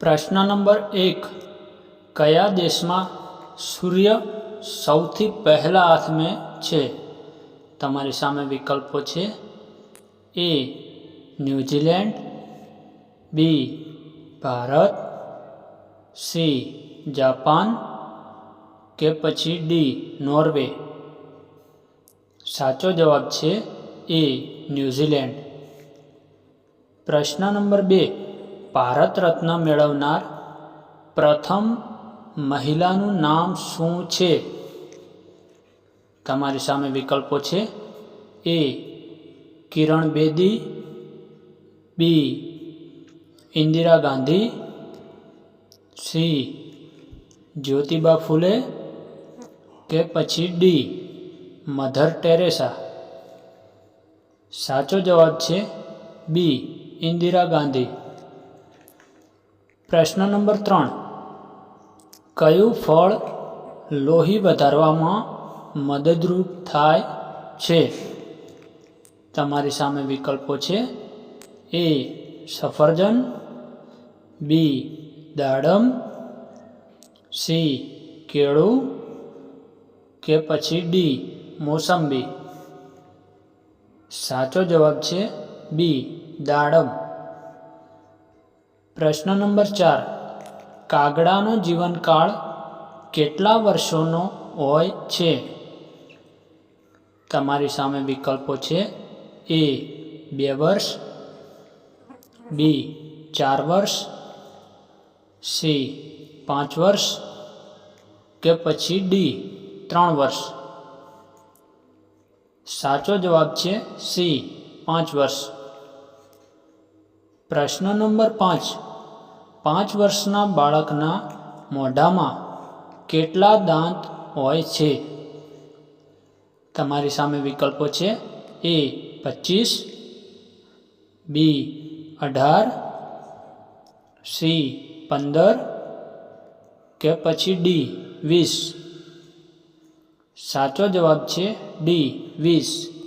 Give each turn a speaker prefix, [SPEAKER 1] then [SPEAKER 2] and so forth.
[SPEAKER 1] પ્રશ્ન નંબર એક. કયા દેશમાં સૂર્ય સૌથી પહેલા હાથમે છે? તમારી સામે વિકલ્પો છે. A, New Zealand. B, Bharat. C, Japan. કે પછી ડી, નોર્વે. સાચો જવાબ છે એ, ન્યૂઝીલેન્ડ. પ્રશ્ન નંબર બે. ભારત રત્ન મેળવનાર પ્રથમ મહિલાનું નામ શું છે? તમારી સામે વિકલ્પો છે. A. Kiran Bedi. B. Indira Gandhi. C. Jyotiba Phule. કે પછી ડી. Mother Teresa. સાચો જવાબ છે બી. ઇન્દિરા ગાંધી. પ્રશ્ન નંબર ત્રણ. કયું ફળ લોહી વધારવામાં મદદરૂપ થાય છે? તમારી સામે વિકલ્પો છે. એ, સફરજન. બી, દાડમ. સી, કેળું. કે પછી ડી, મોસંબી. સાચો જવાબ છે બી, દાડમ. પ્રશ્ન નંબર ચાર. કાગડાનો જીવનકાળ કેટલા વર્ષોનો હોય છે? તમારી સામે વિકલ્પો છે. એ, બે વર્ષ. બી, ચાર વર્ષ. સી, પાંચ વર્ષ. કે પછી ડી, ત્રણ વર્ષ. સાચો જવાબ છે સી, પાંચ વર્ષ. પ્રશ્ન નંબર પાંચ. પાંચ વર્ષના બાળકના મોઢામાં કેટલા દાંત હોય છે? તમારી સામે વિકલ્પો છે. એ પચીસ, બી અઢાર, સી પંદર કે પછી ડી વીસ? સાચો જવાબ છે ડી વીસ.